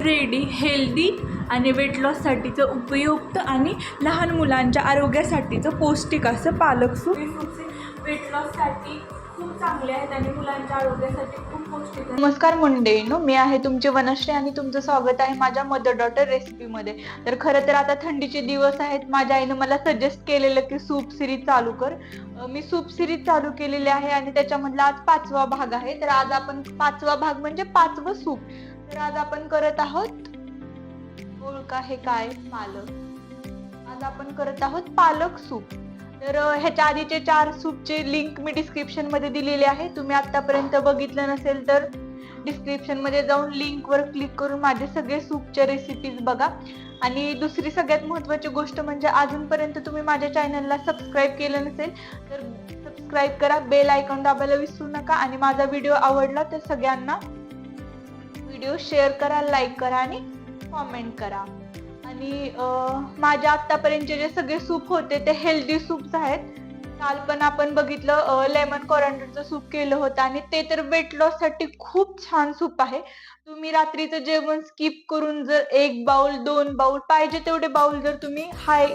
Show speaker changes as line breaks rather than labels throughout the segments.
Ready healthy आणि weight लॉससाठीचं उपयुक्त आणि लहान मुलांच्या आरोग्यासाठीचं पौष्टिक असं पालक सूप वेट लॉससाठी खूप चांगले आहेत आणि मुलांच्या आरोग्यासाठी खूप पौष्टिक
नमस्कार मंडळीनो मी आहे तुमचे वनश्री आणि तुमचं स्वागत आहे माझ्या मदर डॉटर रेसिपीमध्ये तर खरं तर आता थंडीचे दिवस आहेत. माझ्या आईनं मला सजेस्ट केलेलं की सूप सिरीज चालू कर. मी सूप सिरीज चालू केलेली आहे आणि त्याच्यामधला आज पाचवा भाग आहे. तर आज आपण पाचवा भाग म्हणजे पाचवं सूप तर आज आपण करत आहोत ओळखा हे काय? पालक. आज आपण करत आहोत पालक सूप तर ह्याच्या आधीचे चार सूपचे लिंक मी डिस्क्रिप्शनमध्ये दिलेली आहे. तुम्ही आतापर्यंत बघितलं नसेल तर डिस्क्रिप्शनमध्ये जाऊन लिंक वर क्लिक करून माझे सगळे सूपच्या रेसिपीज बघा. आणि दुसरी सगळ्यात महत्वाची गोष्ट म्हणजे अजूनपर्यंत तुम्ही माझ्या चॅनलला सबस्क्राईब केलं नसेल तर सबस्क्राईब करा. बेल आयकॉन दाबायला विसरू नका. आणि माझा व्हिडिओ आवडला तर सगळ्यांना व्हिडिओ शेअर करा लाईक करा आणि कॉमेंट करा. आणि माझ्या आत्तापर्यंतचे जे सगळे सूप होते ते हेल्दी सूप्स आहेत. काल पण आपण बघितलं लेमन कोरंडरचं सूप केलं होतं आणि ते तर वेट लॉससाठी खूप छान सूप आहे. तुम्ही रात्रीचं जेवण स्किप करून जर एक बाउल दोन बाउल पाहिजे तेवढे बाउल जर तुम्ही हाय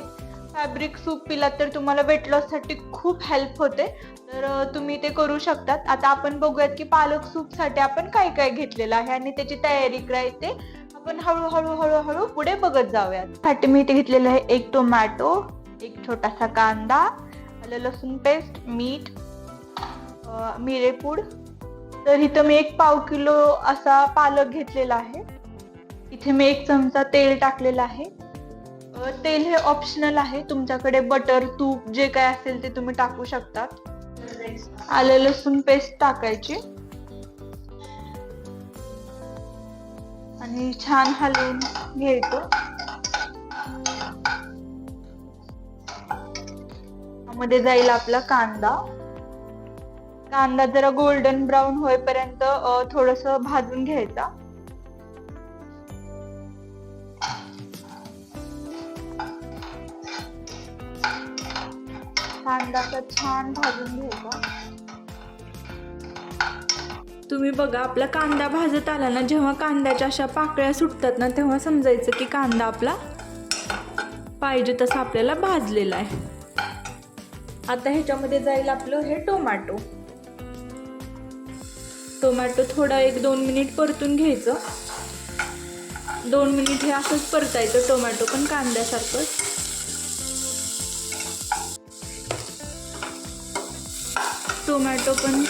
फॅब्रिक सूप पिलात तर तुम्हाला वेट लॉससाठी खूप हेल्प होते. तर तुम्ही ते करू शकतात. आता आपण बघूयात की पालक सूपसाठी आपण काय काय घेतलेलं आहे आणि त्याची तयारी करायची आपण हळूहळू हळूहळू पुढे बघत जाऊयात. साठी मी इथे घेतलेलं आहे एक टोमॅटो एक छोटासा कांदा आलं लसूण पेस्ट मीठ मिरेपूड. तर इथं मी एक पाव किलो असा पालक घेतलेला आहे. इथे मी एक चमचा तेल टाकलेला आहे. तेल हे ऑप्शनल आहे. तुमच्याकडे बटर तूप जे काय असेल ते तुम्ही टाकू शकतात. आलं लसूण पेस्ट टाकायची. आणि छान हलवून घ्यायचं. मध्ये जाईल आपला कांदा. कांदा जरा गोल्डन ब्राऊन होईपर्यंत थोडस भाजून घ्यायचा. कांदा छान भाजून घ्यायचा.
तुम्ही बघा आपला कांदा भाजत आला ना जेव्हा कांद्याच्या अशा पाकळ्या सुटतात ना तेव्हा समजायचं की कांदा आपला पाहिजे तसा आपल्याला भाजलेला आहे. आता ह्याच्यामध्ये जाईल आपलं हे टोमॅटो. टोमॅटो थोडा एक दोन मिनिट परतून घ्यायचं. दोन मिनिट हे असंच परतायचं टोमॅटो पण कांद्यासारखंच टोमॅटो पण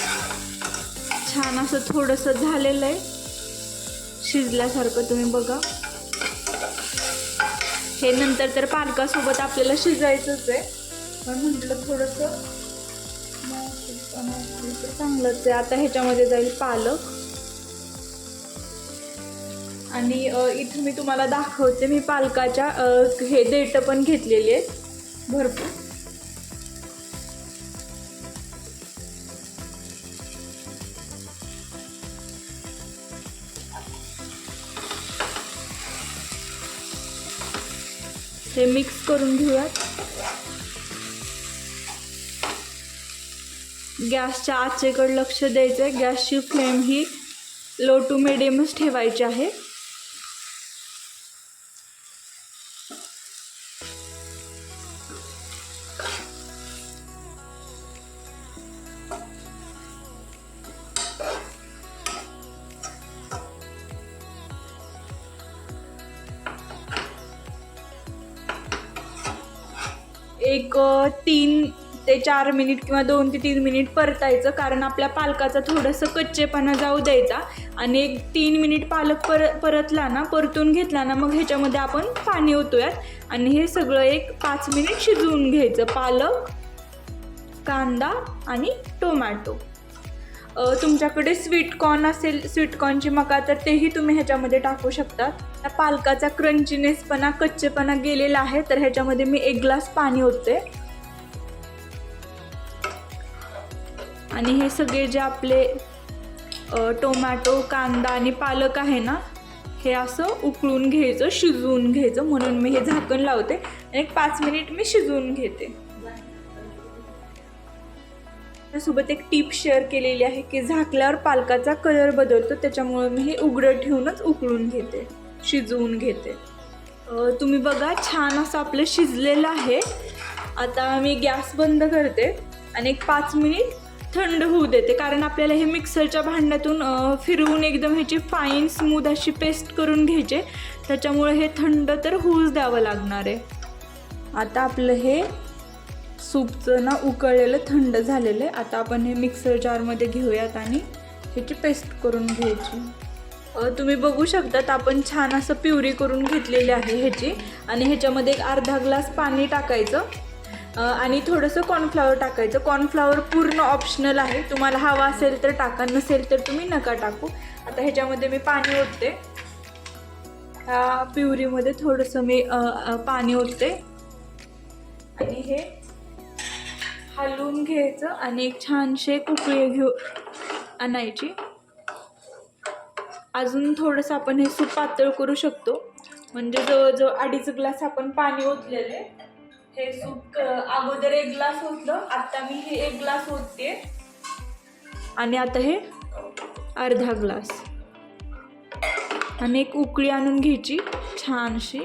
छान असं थोडंसं झालेलं आहे. शिजल्यासारखं तुम्ही बघा. हे नंतर तर पालकासोबत आपल्याला शिजायचंच आहे. पण म्हटलं थोडंसं चांगलंच आहे. आता ह्याच्यामध्ये जाईल पालक. आणि इथं मी तुम्हाला दाखवते. मी पालकाच्या हे देठ पण घेतलेली आहेत. भरपूर. हे मिक्स करून घेऊयात. गॅसच्या आचेकडे लक्ष द्यायचं आहे गॅसची फ्लेम ही लो टू मिडियमच ठेवायची आहे. एक तीन ते चार मिनिट किंवा दोन ते तीन मिनिट परतायचं. कारण आपल्या पालकाचा थोडंसं कच्चेपणा जाऊ द्यायचा. आणि एक तीन मिनिट पालक पर परतला ना परतून घेतला ना मग ह्याच्यामध्ये आपण पाणी ओतूयात. आणि हे सगळं एक पाच मिनिट शिजवून घ्यायचं. पालक कांदा आणि टोमॅटो. तुमच्याकडे स्वीट कॉर्न असेल स्वीटकॉर्नची मका तर तेही तुम्ही ह्याच्यामध्ये टाकू शकता त्या पालकाचा क्रंचीनेसपणा कच्चेपणा गेलेला आहे तर ह्याच्यामध्ये मी एक ग्लास पाणी ओतते. आणि हे सगळे जे आपले टोमॅटो कांदा आणि पालक आहे ना हे असं उकळून घ्यायचं शिजवून घ्यायचं म्हणून मी हे झाकण लावते. आणि एक पाच मिनिट मी शिजवून घेते. त्यासोबत एक टीप शेअर केलेली आहे की झाकल्यावर पालकाचा कलर बदलतो त्याच्यामुळे मी हे उघडं ठेवूनच उकळून घेते शिजवून घेते. तुम्ही बघा छान असं आपलं शिजलेलं आहे. आता मी गॅस बंद करते आणि एक पाच मिनिट थंड होऊ देते कारण आपल्याला हे मिक्सरच्या भांड्यातून फिरवून एकदम ह्याची फाईन स्मूद अशी पेस्ट करून घ्यायचे. त्याच्यामुळे हे थंड तर होऊच द्यावं लागणार आहे. आता आपलं हे सूपचं ना उकळलेलं थंड झालेलं आहे. आता आपण हे मिक्सर जारमध्ये घेऊयात आणि ह्याची पेस्ट करून घ्यायची. तुम्ही बघू शकतात आपण छान असं प्युरी करून घेतलेली आहे ह्याची. आणि ह्याच्यामध्ये एक अर्धा ग्लास पाणी टाकायचं. आणि थोडंसं कॉर्नफ्लावर टाकायचं. कॉर्नफ्लावर पूर्ण ऑप्शनल आहे. तुम्हाला हवा असेल तर टाका नसेल तर तुम्ही नका टाकू. आता ह्याच्यामध्ये मी पाणी ओतते. ह्या प्युरीमध्ये थोडंसं मी पाणी ओतते. आणि हे हलवून घ्यायचं आणि एक छानशे उकळी घेऊ आणायची. अजून थोडंसं आपण हे सूप पातळ करू शकतो. म्हणजे जवळजवळ अडीच ग्लास आपण पाणी ओतलेले हे सूप अगोदर एक ग्लास ओतलं आता मी हे एक ग्लास ओतते. आणि आता हे अर्धा ग्लास. आणि एक उकळी आणून घ्यायची छानशी.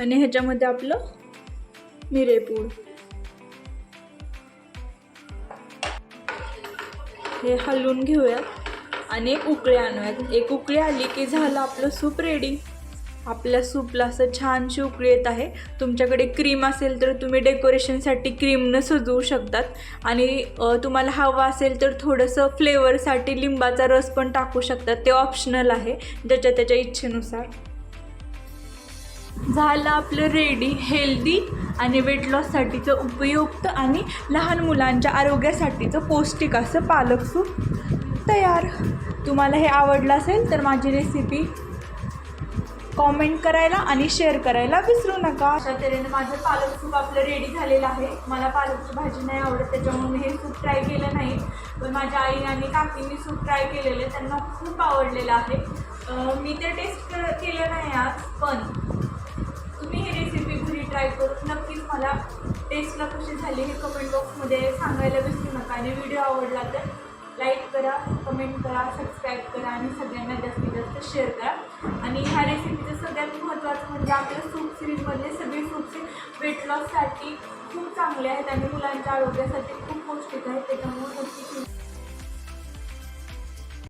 आणि ह्याच्यामध्ये आपलं मिरेपूड हे हलवून घेऊयात आणि उकळी आणूयात. एक उकळी आली की झालं आपलं सूप रेडी आपल्या सूपला असं छानशी उकळी येत आहे. तुमच्याकडे क्रीम असेल तर तुम्ही डेकोरेशनसाठी क्रीमनं सजवू शकतात. आणि तुम्हाला हवा असेल तर थोडंसं फ्लेवरसाठी लिंबाचा रस पण टाकू शकतात. ते ऑप्शनल आहे. ज्याच्या त्याच्या इच्छेनुसार. झालं आपलं रेडी हेल्दी आणि वेट लॉससाठीचं उपयुक्त आणि लहान मुलांच्या आरोग्यासाठीचं पौष्टिक असं पालक सूप तयार. तुम्हाला हे आवडलं असेल तर माझी रेसिपी कॉमेंट करायला आणि शेअर करायला विसरू नका. अशा तऱ्हेने माझं पालक सूप आपलं रेडी झालेलं आहे. मला पालकची भाजी नाही आवडत त्याच्यामुळे मी हे सूप ट्राय केलं नाही. पण माझ्या आई आणि काकींनी सूप ट्राय केलेलं आहे त्यांना खूप आवडलेलं आहे. मी ते टेस्ट केलं नाही आज पण तुम्ही ही रेसिपी घरी ट्राय करून नक्कीच मला टेस्टला कशी झाली हे कमेंट बॉक्समध्ये सांगायला विसरू नका. आणि व्हिडिओ आवडला तर लाईक करा कमेंट करा सबस्क्राईब करा आणि सगळ्यांना जास्तीत जास्त शेअर करा. आणि ह्या रेसिपीचं सगळ्यात महत्त्वाचं म्हणजे आपल्या सूप सिरीजमधले सगळे सूपचे वेट लॉससाठी खूप चांगले आहेत आणि मुलांच्या आरोग्यासाठी खूप पौष्टिक आहेत. त्याच्यामुळे नक्की